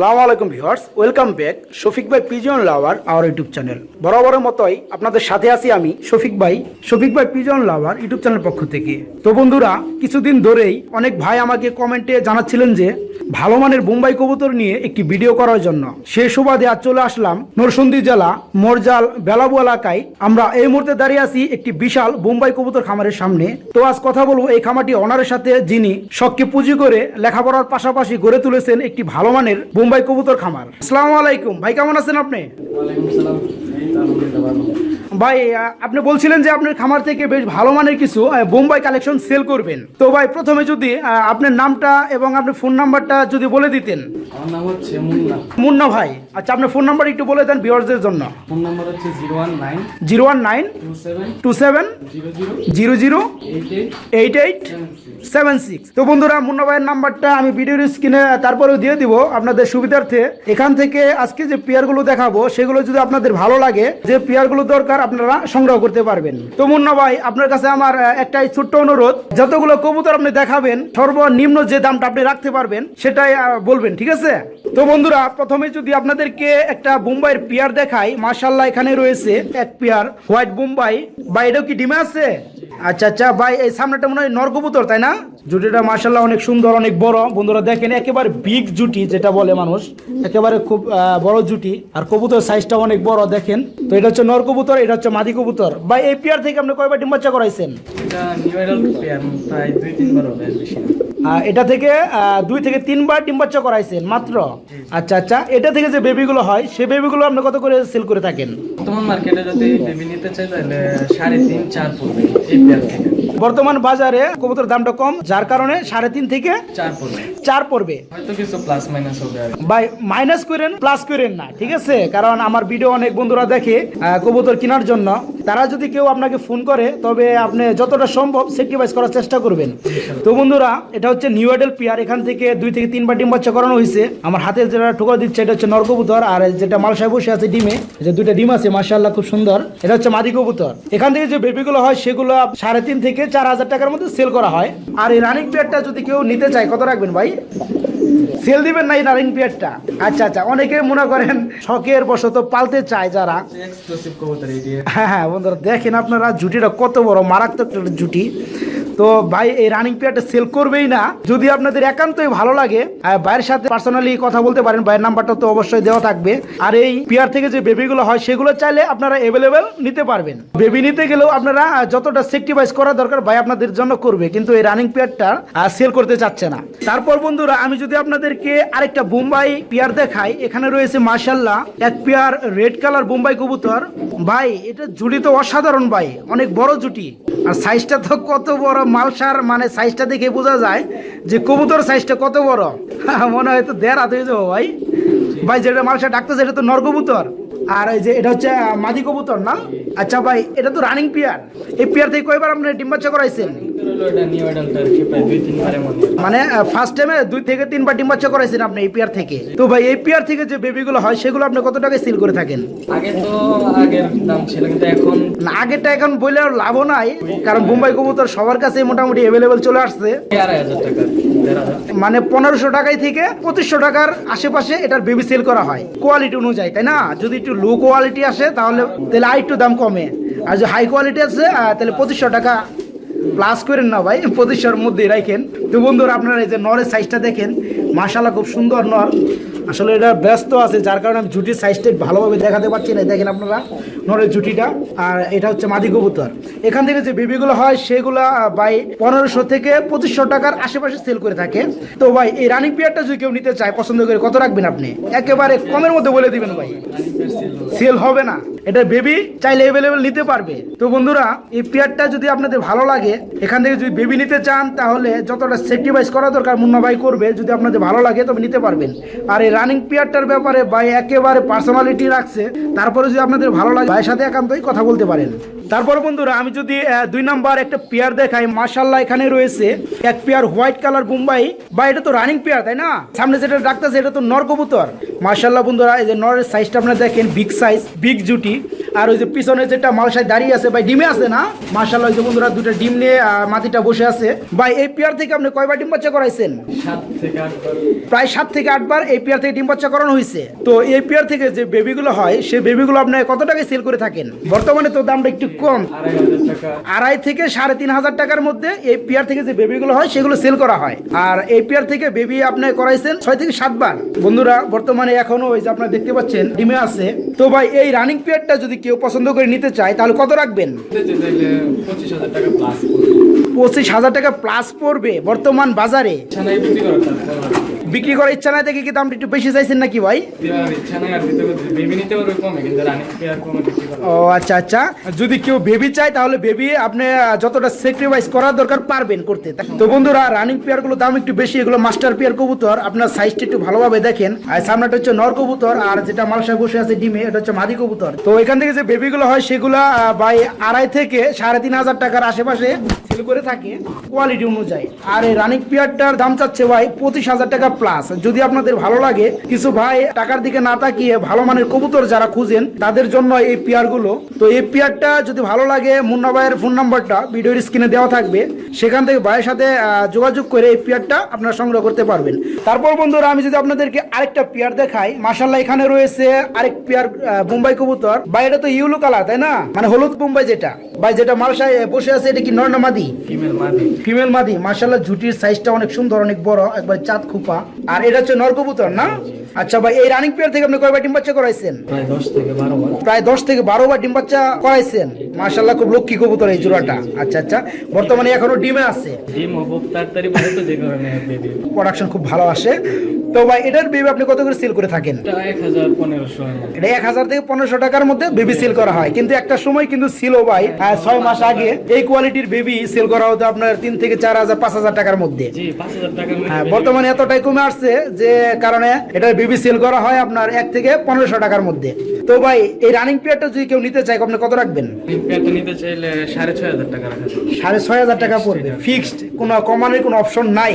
সালাম আলাইকুম viewers, welcome back Shafiq ভাই pigeon lover our YouTube channel. বরাবরের মতোই আপনাদের সাথে আছি আমি শফিক ভাই শফিক ভাই পিজন লাভার ইউটিউব চ্যানেল পক্ষ থেকে। তো বন্ধুরা, কিছুদিন ধরেই অনেক ভাই আমাকে কমেন্টে জানাচ্ছিলেন যে, ভালো মানের বোম্বাই কবুতর নিয়ে একটি ভিডিও করার জন্য। সেই সুবাদে আজ চলে আসলাম নরসিংদী জেলা মরজাল বেলাবু এলাকায়। আমরা এই মুহূর্তে দাঁড়িয়ে আছি একটি বিশাল বোম্বাই কবুতর খামারের সামনে। তো আজ কথা বলব এই খামারটি অনারের সাথে যিনি শখকে পুঁজি করে লেখাপড়ার পাশাপাশি গড়ে তুলেছেন একটি ভালো মানের বোম্বাই কবুতর খামার। আসসালামু আলাইকুম। ভাই কেমন আছেন আপনি? ভাই আপনি বলছিলেন যে আপনার খামার থেকে বেশ ভালো মানের কিছু বোম্বাই কালেকশন সেল করবেন। তো ভাই প্রথমে যদি আপনার নামটা এবং আপনার ফোন নাম্বারটা যদি বলে দিতেন। আমার নাম হচ্ছে মুন্না। মুন্না ভাই আচ্ছা আপনার ফোন নাম্বার একটু বলে দেন ভিউয়ার্সদের জন্য। ফোন নাম্বার হচ্ছে zero one nine zero one nine two seven zero zero eight eight seven six. তো বন্ধুরা মুন্না ভাইয়ের নাম্বারটা আমি ভিডিওর স্ক্রিনে তারপরেও দিয়ে দিব। আপনাদের সুবিধার্থে এখান থেকে আজকে যে পেয়ারগুলো দেখাবো সেগুলো যদি আপনাদের ভালো লাগে যে পেয়ারগুলো দরকার আপনারা সংগ্রহ করতে পারবেন। তো মুন্না ভাই আপনার কাছে আমার একটাই ছোট্ট অনুরোধ যতগুলো কবুতর আপনি দেখাবেন সর্বনিম্ন যে দামটা আপনি রাখতে পারবেন সেটাই বলবেন ঠিক আছে? তো বন্ধুরা প্রথমে যদি আপনাদেরকে একটা বোম্বাইয়ের পেয়ার দেখাই। মার্শাল্লাহ এখানে রয়েছে এক পেয়ার, হোয়াইট বোম্বাই। বা এটাও কি ডিমে আছে? আচ্ছা আচ্ছা ভাই, এই সামনেটা মনে হয় নরকবুতর তাই না? জুটিটা মার্শাল্লাহ অনেক সুন্দর, অনেক বড়। বন্ধুরা, দেখেন, একেবারে বিগ জুটি, যেটা বলে মানুষ। একেবারে খুব বড় জুটি, আর কবুতর সাইজটা অনেক বড়, দেখেন। তো এটা হচ্ছে নরকবুতর এটা হচ্ছে মাদি কবুতর। ভাই, এই পেয়ার থেকে আপনি কয়বার ডিম বাচ্চা করাইছেন? এটা নিউ দুই হবে বেশি এটা থেকে আহ, দুই থেকে তিনবার ডিম বাচ্চা করাইছেন মাত্র? আচ্ছা আচ্ছা এটা থেকে যে বেবিগুলো হয় সেই বেবিগুলো আপনি কত করে সেল করে থাকেন? বর্তমান মার্কেটে যদি বেবি নিতে চাই তাহলে সাড়ে তিন চার পড়বে এই ব্যাগ থেকে। বর্তমান বাজারে কবুতর দামটা কম যার কারণে সাড়ে তিন থেকে চার পড়বে। চার পড়বে। হয়তো কিছু প্লাস মাইনাস হবে ভাই মাইনাস করেন প্লাস করেন না ঠিক আছে? কারণ আমার ভিডিও অনেক বন্ধুরা দেখে কবুতর কেনার জন্য। তারা যদি কেউ আপনাকে ফোন করে তবে আপনি যতটা সম্ভব সেক্রিফাইস করার চেষ্টা করবেন। তো বন্ধুরা এটা হচ্ছে নিউ এডেল পিয়ার এখান থেকে দুই থেকে তিনবার ডিম বাচ্চা করানো হয়েছে। আমার হাতে যেটা ঠোকর দিচ্ছে এটা হচ্ছে নরকবুতর আর যেটা মালসায় বসে আছে ডিমে যে দুইটা ডিম আছে মার্শাল্লাহ খুব সুন্দর। এটা হচ্ছে মাদি কবুতর। এখান থেকে যে বেবিগুলো হয় সেগুলো সাড়ে তিন থেকে চার হাজার টাকার মধ্যে সেল করা হয়। আর এই রানিং পেয়ারটা যদি কেউ নিতে চায় কত রাখবেন ভাই? সেল দিবেন না এই রানিং পেয়ারটা আচ্ছা আচ্ছা অনেকে মনে করেন শখের বশত পালতে চায় যারা। হ্যাঁ হ্যাঁ বন্ধুরা দেখেন আপনারা জুটিটা কত বড় মারাত্মক জুটি। তো ভাই, এই রানিং পিরিয়ডটা সেল করবেই না। যদি আপনাদের একান্তই ভালো লাগে ভাইয়ের সাথে পার্সোনালি কথা বলতে পারেন, ভাইয়ের নাম্বারটা তো অবশ্যই দেওয়া থাকবে। আর এই পেয়ার থেকে যে বেবিগুলো হয়, সেগুলো চাইলে আপনারা অ্যাভেলেবেল নিতে পারবেন। বেবি নিতে গেলেও আপনারা যতটা সেক্টিভাইজ করা দরকার, ভাই আপনাদের জন্য করবে। কিন্তু এই রানিং পেয়ারটা সেল করতে চাচ্ছে না। তারপর বন্ধুরা, আমি যদি আপনাদেরকে আরেকটা বোম্বাই পেয়ার দেখাই, এখানে রয়েছে মার্শাল্লাহ এক পেয়ার রেড কালার বোম্বাই কবুতর। ভাই, এটা জুটি তো অসাধারণ, ভাই। অনেক বড় জুটি আর সাইজটা তো কত বড়। মালসার মানে সাইজটা দেখে বোঝা যায় যে কবুতর সাইজটা কত বড়। মনে হয় তো দেড় হাত হয়ে যাব ভাই। ভাই, যেটা মালসা ডাকতে সেটা তো নর কবুতর। আর ওই যে, এটা হচ্ছে মাদি কবুতর না? আচ্ছা ভাই, এটা তো রানিং পেয়ার এই পেয়ার থেকে কয়বার আপনি ডিম্বাচ্ছা করাইছেন? মানে ফার্স্ট টাইমে দুই থেকে তিনবার ডিম বাচ্চা করাইছেন আপনি এই পেয়ার থেকে। তো ভাই এই পেয়ার থেকে যে বেবিগুলো হয় সেগুলো আপনি কত টাকায় সেল করে থাকেন? আগে তো আগের দাম ছিল কিন্তু এখন না আগেরটা এখন বলে লাভও নাই কারণ বোম্বাই কবুতর সবার কাছে মোটামুটি অ্যাভেলেবেল চলে আসছে। মানে পনেরোশো টাকায় থেকে পঁচিশশো টাকার আশেপাশে এটার বেবি সেল করা হয় কোয়ালিটি অনুযায়ী তাই না? যদি একটু লো কোয়ালিটি আসে তাহলে তাহলে আর একটু দাম কমে। আর যদি হাই কোয়ালিটি আছে তাহলে পঁচিশশো টাকা প্লাস করেন না ভাই পঁচিশশোর মধ্যে রাখেন তো বন্ধুরা, আপনারা এই যে নরের সাইজটা দেখেন মাশালা খুব সুন্দর নর আসলে এটা ব্যস্ত আছে, যার কারণে আমি জুটির সাইজটা ভালোভাবে দেখাতে পারছি না। দেখেন আপনারা নরের জুটিটা, আর এটা হচ্ছে মাদি কবুতর। এখান থেকে যে বেবিগুলো হয়, সেগুলো ভাই পনেরোশো থেকে পঁচিশশো টাকার আশেপাশে সেল করে থাকে। তো ভাই, এই রানিং পিয়ারটা যদি কেউ নিতে চায়, পছন্দ করে, কত রাখবেন আপনি? একেবারে কমের মধ্যে বলে দিবেন ভাই। সেল হবে না। এটা বেবি চাইলে অ্যাভেলেবেল নিতে পারবে। তো বন্ধুরা, এই পেয়ারটা যদি আপনাদের ভালো লাগে, এখান থেকে যদি বেবি নিতে চান, তাহলে যতটা সেক্টিভাইজ করা দরকার মুন্না ভাই করবে, যদি আপনাদের ভালো লাগে, তবে নিতে পারবেন। আর এই রানিং পেয়ারটার ব্যাপারে, ভাই, একেবারে পার্সোনালিটি রাখছে। তারপরে যদি আপনাদের ভালো লাগে ভাইয়ের সাথে একান্তই কথা বলতে পারেন। তারপর বন্ধুরা আমি যদি দুই নাম্বার একটা পেয়ার দেখাই মাশাল্লাহ এখানে রয়েছে এক পেয়ার হোয়াইট কালার বোম্বাই। বা এটা তো রানিং পেয়ার তাই না? সামনে যেটা ডাকতেছে এটা তো নর কবুতর। মাশাল্লাহ বন্ধুরা এই যে নরের সাইজটা আপনারা দেখেন বিগ সাইজ বিগ জুটি। আর ওই যে পিছনে যেটা মালসায় দাঁড়িয়ে আছে ভাই ডিমে আছে না? মাশাল্লাহ ওই যে বন্ধুরা দুটো ডিম নিয়ে মাটিটা বসে আছে। ভাই এই পেয়ার থেকে আপনি কয়বার ডিম বাচ্চা করাইছেন? সাত থেকে আটবার। প্রায় সাত থেকে আটবার এই পেয়ার থেকে ডিম বাচ্চা করানো হয়েছে তো এই পেয়ার থেকে যে বেবিগুলো হয় সেই বেবিগুলো আপনি কত টাকায় সেল করে থাকেন। বর্তমানে তো দামটা একটু কম। আড়াই থেকে সাড়ে তিন হাজার টাকার মধ্যে এই পেয়ার থেকে যে বেবিগুলো হয়, সেগুলো সেল করা হয়। আর এই পেয়ার থেকে বেবি আপনি করাইছেন ছয় থেকে সাতবার বন্ধুরা, বর্তমানে এখনও ওই যে আপনারা দেখতে পাচ্ছেন, ডিমে আছে। তো ভাই, এই রানিং পেয়ারটা যদি কেউ পছন্দ করে নিতে চায়, তাহলে কত রাখবেন? পঁচিশ হাজার টাকা প্লাস পড়বে বর্তমান বাজারে। বিক্রি করার ইচ্ছা নাই থেকে কি দামটা একটু বেশি চাইছেন নাকি ভাই? ও আচ্ছা আচ্ছা। যদি কেউ বেবি চায় তাহলে বেবি আপনি যতটা স্যাক্রিফাইস করার দরকার পারবেন করতে। তো বন্ধুরা রানিং পেয়ারগুলো দাম একটু বেশি এগুলো মাস্টার পেয়ার কবুতর। আপনার সাইজটা একটু ভালোভাবে দেখেন। আর সামনেটা হচ্ছে নর কবুতর আর যেটা মালসায় বসে আছে ডিমে এটা হচ্ছে মাদি কবুতর। তো এখান থেকে যে বেবিগুলো হয় সেগুলো বাই আড়াই থেকে সাড়ে তিন হাজার টাকার আশেপাশে সেল করে থাকে। কোয়ালিটি অনুযায়ী। আর এই রানিং পেয়ারটার দাম চাচ্ছে ভাই পঁচিশ হাজার টাকা প্লাস যদি আপনাদের ভালো লাগে কিছু ভাই টাকার দিকে না তাকিয়ে ভালো মানের কবুতর যারা খুঁজেন তাদের জন্য এই পেয়ারগুলো। তো এই পেয়ারটা যদি ভালো লাগে মুন্না ভাইয়ের ফোন নাম্বারটা ভিডিওর স্ক্রিনে দেওয়া থাকবে। সেখান থেকে ভাইয়ের সাথে যোগাযোগ করে এই পেয়ারটা আপনারা সংগ্রহ করতে পারবেন। তারপর বন্ধুরা আমি যদি আপনাদেরকে আরেকটা পেয়ার দেখাই মাসাল্লাহ এখানে রয়েছে আরেক পেয়ার আহ, বোম্বাই কবুতর। বা এটা তো ইউলো কালার তাই না? মানে হলুদ বোম্বাই যেটা। ভাই যেটা মালসায় বসে আছে এটা কি নর্নামাদি ফিমেল মাদি? ফিমেল মাদি। মার্শাল্লাহ ঝুটির সাইজটা অনেক সুন্দর অনেক বড় একবার চাঁদ খুপা। আর এটা হচ্ছে নরকবুতর না? আচ্ছা ভাই এই রানিং পেয়ার থেকে আপনি কয়বার ডিম বাচ্চা করাইছেন? প্রায় দশ থেকে বারো বার। ডিম বাচ্চা করাইছেন। মার্শাল্লাহ খুব লক্ষ্মী কবুতর এই জোড়াটা। আচ্ছা আচ্ছা বর্তমানে এখনও ডিমে আছে। ডিম হব তাড়াতাড়ি তো যে কারণে প্রোডাকশন খুব ভালো আসে। তো ভাই এটার বেবি আপনি কত করে সেল করে থাকেন? এটা এক হাজার থেকে পনেরোশো টাকার মধ্যে বেবি সেল করা হয়। কিন্তু একটা সময় কিন্তু ছিল ভাই ছয় মাস আগে এই কোয়ালিটির বেবি সেল করা হতো আপনার তিন থেকে চার হাজার পাঁচ হাজার টাকার মধ্যে। হ্যাঁ বর্তমানে এতটাই কমে আসছে যে কারণে এটা বিবি সেল করা হয় আপনার এক থেকে পনেরোশো টাকার মধ্যে। তো ভাই এই রানিং পিরিয়ডটা যদি কেউ নিতে চায় আপনি কত রাখবেন? নিতে চাইলে সাড়ে ছয় হাজার টাকা সাড়ে ছয় হাজার টাকা পড়বে। ফিক্সড কোনো কমানোর কোনো অপশন নাই।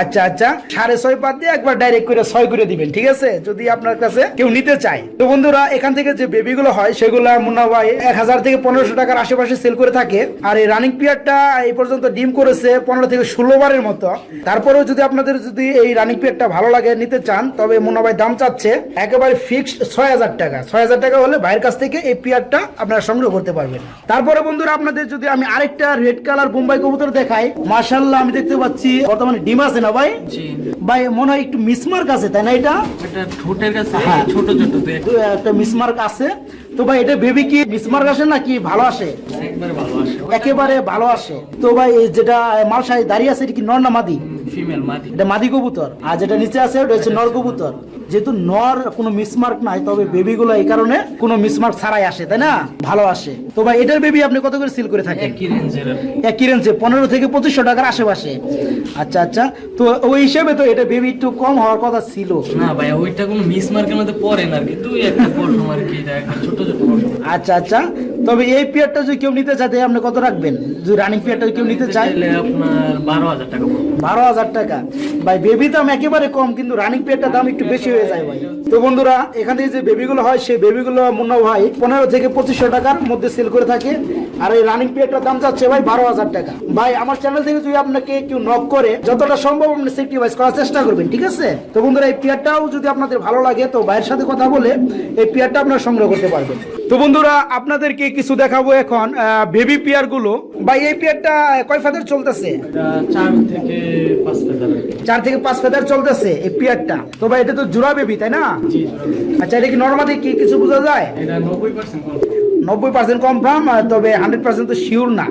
আচ্ছা আচ্ছা সাড়ে ছয় বাদ দিয়ে একবার ডাইরেক্ট করে ছয় করে দিবেন ঠিক আছে? যদি আপনার কাছে কেউ নিতে চায়। তো বন্ধুরা এখান থেকে যে বেবিগুলো হয় সেগুলো মুন্না ভাই এক হাজার থেকে পনেরোশো টাকার আশেপাশে সেল করে থাকে। আর এই রানিং পিরিয়ডটা এই পর্যন্ত ডিম করেছে পনেরো থেকে ষোলো বারের মতো। তারপরেও যদি আপনাদের যদি এই রানিং পিরিয়ডটা ভালো লাগে নিতে চান তবে মুন্না ভাই দাম চাচ্ছে একেবারে ফিক্সড ছয় হাজার টাকা। ছয় হাজার টাকা হলে ভাইয়ের কাছ থেকে এই পিয়ারটা আপনারা সংগ্রহ করতে পারবেন। তারপরে বন্ধুরা আপনাদের যদি আমি আরেকটা রেড কালার বোম্বাই কবুতর দেখাই মার্শাল্লাহ আমি দেখতে পাচ্ছি বর্তমানে ডিম আছে না ভাই? ভাই মনে হয় একটু মিসমার্ক আছে তাই না এটা? এটা ঠোঁটের কাছে হ্যাঁ। ছোট ছোট একটা মিসমার্ক আছে। তো ভাই এটা ভেবে কি বিসমার্ক আসে না কি ভালো আসে? একবারে ভালো আসে। একেবারে ভালো আসে। তো ভাই এই যেটা মালসায় দাঁড়িয়ে আছে এটা কি নর না মাদি? ফিমেল মাদি। এটা মাদি কবুতর। আর যেটা নিচে আছে ওটা হচ্ছে নর কবুতর। যেহেতু নর কোনো মিসমার্ক নাই তবে বেবিগুলো এই কারণে কোনো মিসমার্ক ছাড়াই আসে তাই না? ভালো আসে। তো ভাই এটার বেবি আপনি কত করে সিল করে থাকেন? একই রেঞ্জে পনেরো থেকে পঁচিশশো টাকার আশেপাশে। আচ্ছা আচ্ছা তো ওই হিসেবে তো এটা বেবি একটু কম হওয়ার কথা ছিল। না ভাই ওইটা কোনো মিস মার্কের মধ্যে পড়ে না আর কি দুই একটা পশম আর কি ছোট ছোট আচ্ছা আচ্ছা তবে এই পিয়ারটা যদি কেউ নিতে চায় আপনি কত রাখবেন? যদি রানিং পিয়ারটা কেউ নিতে চায়? আপনার বারো হাজার টাকা বারো হাজার টাকা। ভাই বেবি দাম একেবারে কম কিন্তু রানিং পেয়ারটার দাম একটু বেশি হয়ে যায় ভাই। তো বন্ধুরা এখান থেকে যে বেবিগুলো হয় সেই বেবিগুলো মুন্না ভাই পনেরো থেকে পঁচিশশো টাকার মধ্যে সেল করে থাকে। আর এই রানিং পেয়ারটার দাম যাচ্ছে ভাই বারো হাজার টাকা। ভাই আমার চ্যানেল থেকে যদি আপনাকে কেউ নক করে যতটা সম্ভব আপনি করার চেষ্টা করবেন ঠিক আছে? তো বন্ধুরা এই পেয়ারটাও যদি আপনাদের ভালো লাগে তো ভাইয়ের সাথে কথা বলে এই পেয়ারটা আপনারা সংগ্রহ করতে পারবেন। তো বন্ধুরা আপনাদেরকে কিছু দেখাবো এখন বেবি পেয়ারগুলো। ভাই এই পেয়ারটা কয় ফাদের চলতেছে? চার থেকে পাঁচ ফেদার চলতেছে এই পিয়ারটা। তো ভাই এটা তো জোড়া বেবি তাই না? আচ্ছা এটা কি নর্মালি কি কিছু বোঝা যায়? নব্বই পার্সেন্ট কনফার্ম তবে হান্ড্রেড পার্সেন্ট তো শিওর না।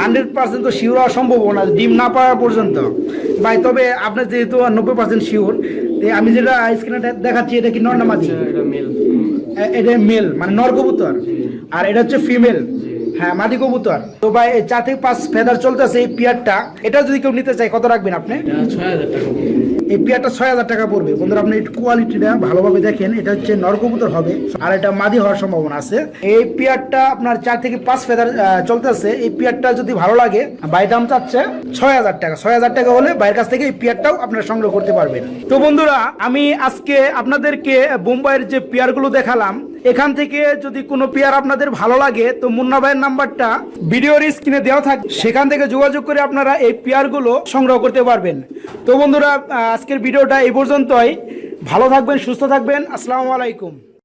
হান্ড্রেড পার্সেন্ট তো শিওর হওয়া সম্ভব না ডিম না পাওয়া পর্যন্ত। ভাই তবে আপনার যেহেতু নব্বই পার্সেন্ট শিওর আমি যেটা স্ক্রিনে দেখাচ্ছি এটা কি নর্নামাদি এটা মেল এটা মেল মানে নর কবুতর। আর এটা হচ্ছে ফিমেল হ্যাঁ মাদি কবুতর। তো ভাই এই চার থেকে পাঁচ ফেদার চলতেছে এই পিয়ারটা। এটা যদি কেউ নিতে চায় কত রাখবেন আপনি? এই পেয়ারটা ছয় হাজার টাকা পড়বে। বন্ধুরা আপনি একটু কোয়ালিটিটা ভালোভাবে দেখেন। এটা হচ্ছে নরকবুতর হবে। আর এটা মাদি হওয়ার সম্ভাবনা আছে। এই পেয়ারটা আপনার চার থেকে পাঁচ ফেদার চলতেছে। এই পেয়ারটা যদি ভালো লাগে বাই দাম চাচ্ছে ছয় হাজার টাকা। ছয় হাজার টাকা হলে বাইরের কাছ থেকে এই পেয়ারটাও আপনারা সংগ্রহ করতে পারবেন। তো বন্ধুরা আমি আজকে আপনাদেরকে বোম্বাইয়ের যে পেয়ারগুলো দেখালাম এখান থেকে যদি কোনো পেয়ার আপনাদের ভালো লাগে, তো মুন্না ভাইয়ের নাম্বারটা ভিডিওর স্ক্রিনে দেওয়া থাকে, সেখান থেকে যোগাযোগ করে আপনারা এই পেয়ারগুলো সংগ্রহ করতে পারবেন। তো বন্ধুরা আজকের ভিডিওটা এই পর্যন্তই। ভালো থাকবেন, সুস্থ থাকবেন। আসসালামু আলাইকুম।